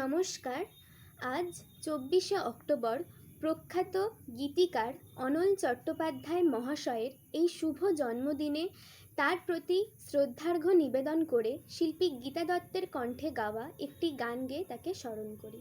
নমস্কার। আজ চব্বিশে অক্টোবর প্রখ্যাত গীতিকার অনল চট্টোপাধ্যায় মহাশয়ের এই শুভ জন্মদিনে তার প্রতি শ্রদ্ধার্ঘ্য নিবেদন করে শিল্পী গীতা দত্তের কণ্ঠে গাওয়া একটি গান গেয়ে তাকে স্মরণ করি।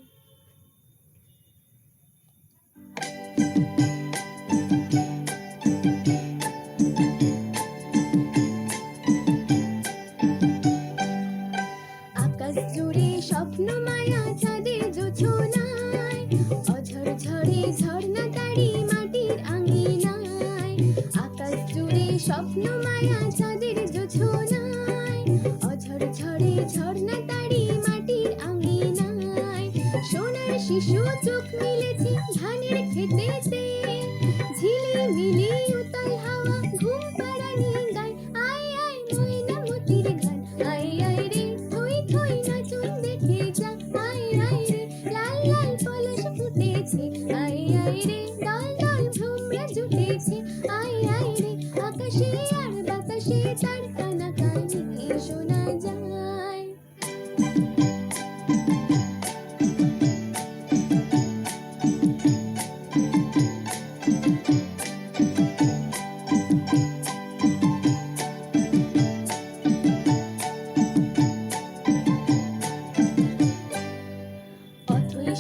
আকাশ জুড়ে স্বপ্ন মায়া, চাঁদের জোছনায় অঝর ঝরে ঝর্ণা তারি মাটির আঙিনায়। সোনার শিশু চোখ মিলেছে ধানের খেতেতে ঝিলিমিলি উতল হাওয়া ঘুম পাড়ানি গায়। আয় আয়, ময়না মতির গান। আয় আয় রে, থই থই নাচুন দেখে যা। আয় আয় রে, লাল লাল পলাশ ফুটেছে। আয় আয় রে যায়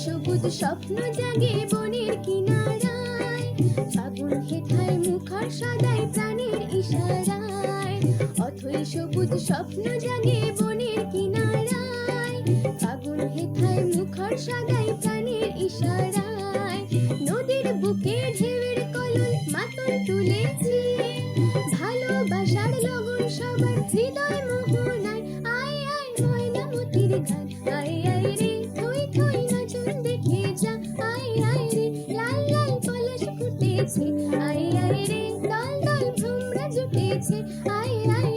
সবুজ স্বপ্ন জাগে বনের কিনারায় ফাগুন হেথায় মুখর সাদায় প্রাণের অথই সবুজ স্বপ্ন জাগে বনের কিনারায়। ফাগুন হেথায় মুখর সাদায় প্রাণের ইশারায়। নদীর বুকে ঢেউয়ের মাতল তুলেছে। ভালোবাসার লগন সবার হৃদয় মোহনায়। আয় আয় ময়না মতির গান। আয় আয় রে, থই থই দেখে যা। আয় আয় রে, লাল লাল পলাশ ফুটেছে। আয় আয় রে, দল দল জুটেছে। আয় আয়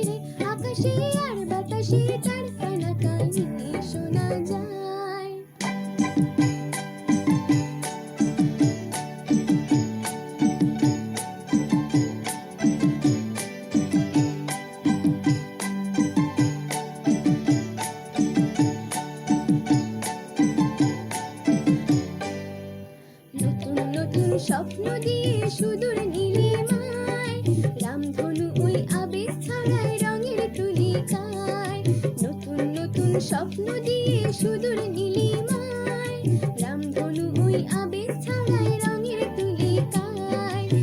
নতুন নতুন স্বপ্ন দিয়ে সুদূর নীলিমায় স্বপ্ন দিয়ে সুদূর